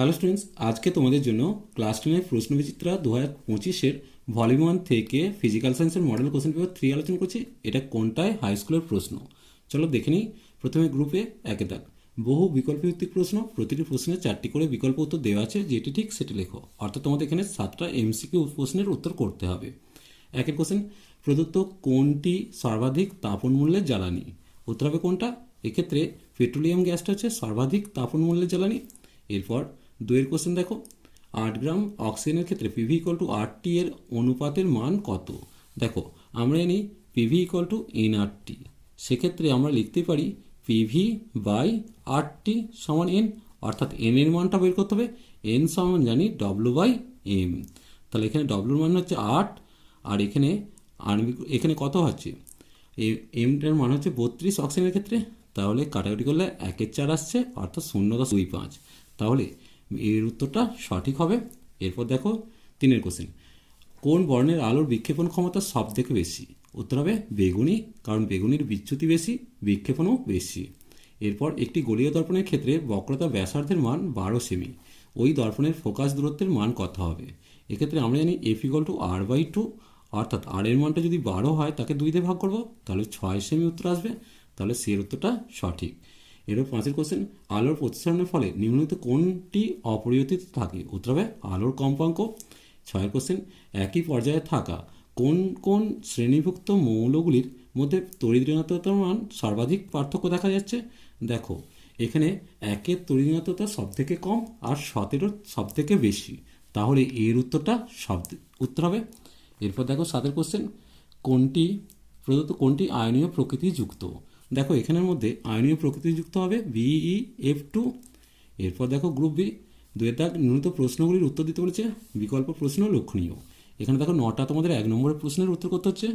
Hello students আজকে তোমাদের জন্য ক্লাস টেনের প্রশ্নবিচিত্রা দু হাজার পঁচিশের ভলিউম ওয়ান থেকে ফিজিক্যাল সায়েন্সের মডেল কোশ্চেন পেপার থ্রি আলোচনা করছি। এটা কোনটায়? হাই স্কুলের প্রশ্ন। চলো দেখে নিই। প্রথমে গ্রুপে একে দাগ বহু বিকল্প ভিত্তিক প্রশ্ন, প্রতিটি প্রশ্নে চারটি করে বিকল্প উত্তর দেওয়া আছে, যেটি ঠিক সেটি লেখো। অর্থাৎ তোমাদের এখানে সাতটা এমসিকিউ প্রশ্নের উত্তর করতে হবে। একের কোশ্চেন প্রদত্ত কোনটি সর্বাধিক তাপন মূল্যের জ্বালানি? উত্তর হবে কোনটা? এক্ষেত্রে পেট্রোলিয়াম গ্যাসটা হচ্ছে সর্বাধিক তাপন মূল্যের জ্বালানি। এরপর দুয়ের কোশ্চেন দেখো। আট গ্রাম অক্সিজেনের ক্ষেত্রে P V equal to R T এর অনুপাতের মান কত? দেখো, আমরা জানি P V equal to N R T সেক্ষেত্রে আমরা লিখতে পারি পিভি বাই আর টি সমান এন অর্থাৎ এন এর মানটা বের করতে হবে। এন সমান জানি ডব্লু বাই এম তাহলে এখানে ডব্লুর মান হচ্ছে আট, আর এখানে আণবিক এখানে কত হচ্ছে? এমটার মান হচ্ছে বত্রিশ অক্সিজেনের ক্ষেত্রে। তাহলে কাটাকাটি করলে একের চার আসছে, অর্থাৎ শূন্য দশ দুই পাঁচ। তাহলে এর উত্তরটা সঠিক হবে। এরপর দেখো তিনের কোশ্চেন কোন বর্ণের আলোর বিক্ষেপণ ক্ষমতা সব থেকে বেশি? উত্তর হবে বেগুনি, কারণ বেগুনির বিচ্যুতি বেশি, বিক্ষেপণও বেশি। এরপর একটি গলীয় দর্পণের ক্ষেত্রে বক্রতা ব্যাসার্ধের মান বারো সেমি। ওই দর্পণের ফোকাস দূরত্বের মান কত হবে? এক্ষেত্রে আমরা জানি F equal to R by two অর্থাৎ আর এর মানটা যদি বারো হয়, তাকে দুই দিয়ে ভাগ করব, তাহলে ছয় সেমি উত্তর আসবে। তাহলে সি এর উত্তরটা সঠিক। এরপর পাঁচের কোশ্চেন আলোর প্রতিসরণের ফলে নিম্নলিখিত কোনটি অপরিবর্তিত থাকে? উত্তর হবে, আলোর কম্পাঙ্ক। ছয়ের কোশ্চেন একই পর্যায়ে থাকা কোন কোন শ্রেণীভুক্ত মৌলগুলির মধ্যে তরিদ্রিণতার মান সর্বাধিক পার্থক্য দেখা যাচ্ছে? দেখো, এখানে একের তরিদ্রিণতা সব থেকে কম আর সতেরোর সব থেকে বেশি। তাহলে এর উত্তরটা সব, উত্তর হবে। এরপর দেখো সাতের কোশ্চেন কোনটি, প্রদত্ত কোনটি আয়নীয় প্রকৃতি যুক্ত? দেখো, এখানের মধ্যে আয়নীয় প্রকৃতি যুক্ত হবে, বিই, এফ টু। এরপর দেখো, গ্রুপ বি দুয়ের দাগ নিয়মিত প্রশ্নগুলির উত্তর দিতে বলেছে, বিকল্প প্রশ্ন লক্ষণীয়। এখানে দেখো, নটা তোমাদের এক নম্বরের প্রশ্নের উত্তর করতে হচ্ছে।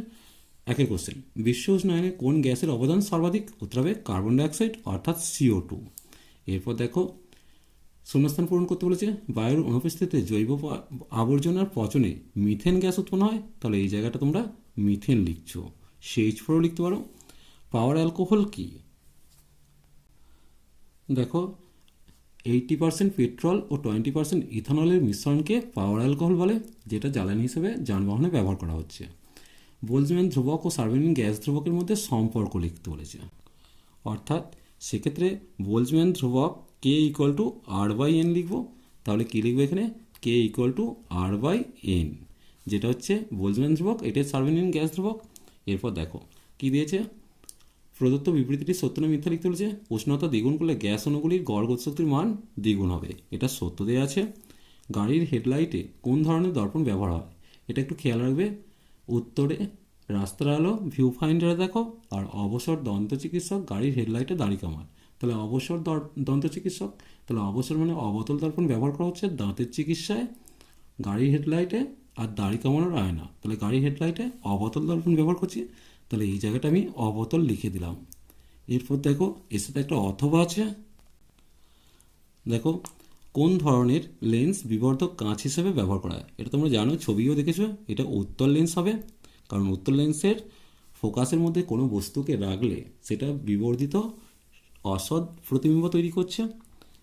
একের কোশ্চেন বিশ্ব উষ্ণায়নে কোন গ্যাসের অবদান সর্বাধিক? উত্তর হবে, কার্বন ডাইঅক্সাইড, অর্থাৎ সিও টু। এরপর দেখো, শূন্যস্থান পূরণ করতে বলেছে, বায়ুর অনুপস্থিতিতে জৈব আবর্জনার পচনে মিথেন গ্যাস উৎপন্ন হয়? তাহলে এই জায়গাটা তোমরা মিথেন লিখছো। সেইচ ফোরও লিখতে পারো। পাওয়ার অ্যালকোহল কি? দেখো এইটি পার্সেন্ট পেট্রোল ও টোয়েন্টি পার্সেন্ট ইথানলের মিশ্রণকে পাওয়ার অ্যালকোহল বলে, যেটা জ্বালানি হিসেবে যানবাহনে ব্যবহার করা হচ্ছে। বোলজম্যান ধ্রুবক ও সার্বেনিন গ্যাস ধ্রুবকের মধ্যে সম্পর্ক লিখতে বলেছে। অর্থাৎ, সেক্ষেত্রে বোলজম্যান ধ্রুবক K equal to R by N লিখব, তাহলে কী লিখব এখানে? K equal to R by N যেটা হচ্ছে বোলজম্যান ধ্রুবক, এটা সার্বেনিন গ্যাস ধ্রুবক। এরপর দেখো, কী দিয়েছে? প্রদত্ত বিবৃতিটি সত্য না মিথ্যা লিখতে বলেছে? উষ্ণতা দ্বিগুণ করলে গ্যাস অণুগুলির গড় গতিশক্তির মান দ্বিগুণ হবে। এটা সত্য দেওয়া আছে। গাড়ির হেডলাইটে কোন ধরনের দর্পণ ব্যবহার হয়? এটা একটু খেয়াল রাখবে। উত্তরে, রাস্তার আলো, ভিউ ফাইন্ডারে দেখো, আর অবসর দন্ত চিকিৎসক গাড়ির হেডলাইটে দাড়ি কামার তাহলে অবসর দন্ত চিকিৎসক, তাহলে অবসর মানে অবতল দর্পণ ব্যবহার করা হচ্ছে দাঁতের চিকিৎসায়। গাড়ির হেডলাইটে আর দাড়ি কামানোর আয়না। তাহলে গাড়ির হেডলাইটে অবতল দর্পণ ব্যবহার করছি। তাহলে এই জায়গাটা আমি অবতল লিখে দিলাম। এরপর দেখো, এর সাথে একটা অথবা আছে। দেখো, কোন ধরনের লেন্স বিবর্ধক কাঁচ হিসেবে ব্যবহার করা হয়? এটা তোমরা জানো, ছবিও দেখেছ, এটা উত্তর লেন্স হবে। কারণ উত্তর লেন্সের ফোকাসের মধ্যে কোনো বস্তুকে রাখলে সেটা বিবর্ধিত অসৎ প্রতিবিম্ব তৈরি করছে।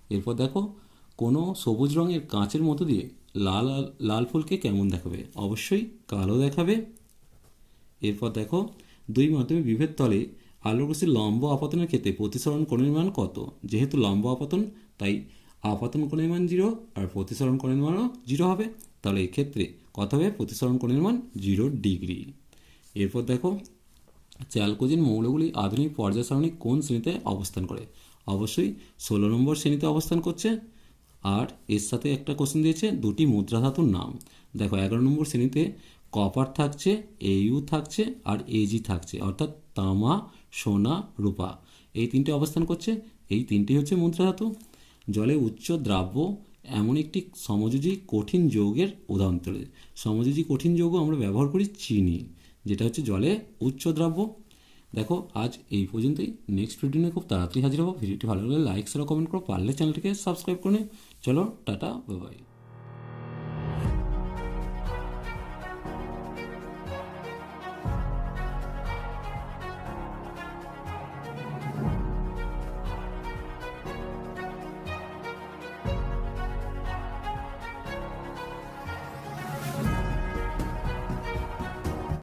এরপর দেখো, কোনো সবুজ রঙের কাঁচের মতো দিয়ে লাল লাল ফুলকে কেমন দেখাবে? অবশ্যই কালো দেখাবে। এরপর দেখো দুই মাধ্যমে বিভেদ তলে আলোর রশ্মির লম্ব আপাতনের ক্ষেত্রে প্রতিসরণ কোণের মান কত? যেহেতু লম্ব আপাতন, তাই আপাতন কোণের মান জিরো আর প্রতিসরণ কোণের মানও জিরো হবে। তাহলে এক্ষেত্রে কত হবে? প্রতিসরণ কোণের মান জিরো ডিগ্রি। এরপর দেখো, চ্যালকোজিন মৌলগুলি আধুনিক পর্যায় সারণী কোন শ্রেণীতে অবস্থান করে? অবশ্যই ষোলো নম্বর শ্রেণীতে অবস্থান করছে। আর এর সাথে একটা কোশ্চেন দিয়েছে, দুটি মুদ্রা ধাতুর নাম। দেখো, এগারো নম্বর শ্রেণীতে কপার থাকছে এইউ থাকছে আর এজি থাকছে। অর্থাৎ তামা, সোনা, রূপা। এই তিনটে অবস্থান করছে। এই তিনটি হচ্ছে মুদ্রা ধাতু জলে উচ্চ দ্রাব্য এমন একটি সমযোজী কঠিন যৌগের উদাহরণ তুলে সমযোজী কঠিন যৌগ আমরা ব্যবহার করি চিনি, যেটা হচ্ছে জলে উচ্চ দ্রাব্য। দেখো, আজ এই পর্যন্তই। নেক্সট ভিডিও নিয়ে খুব তাড়াতাড়ি হাজির হব। ভিডিওটি ভালো লাগলে লাইক শেয়ার কমেন্ট করো। পারলে চ্যানেলটিকে সাবস্ক্রাইব করে চলো, টাটা বাই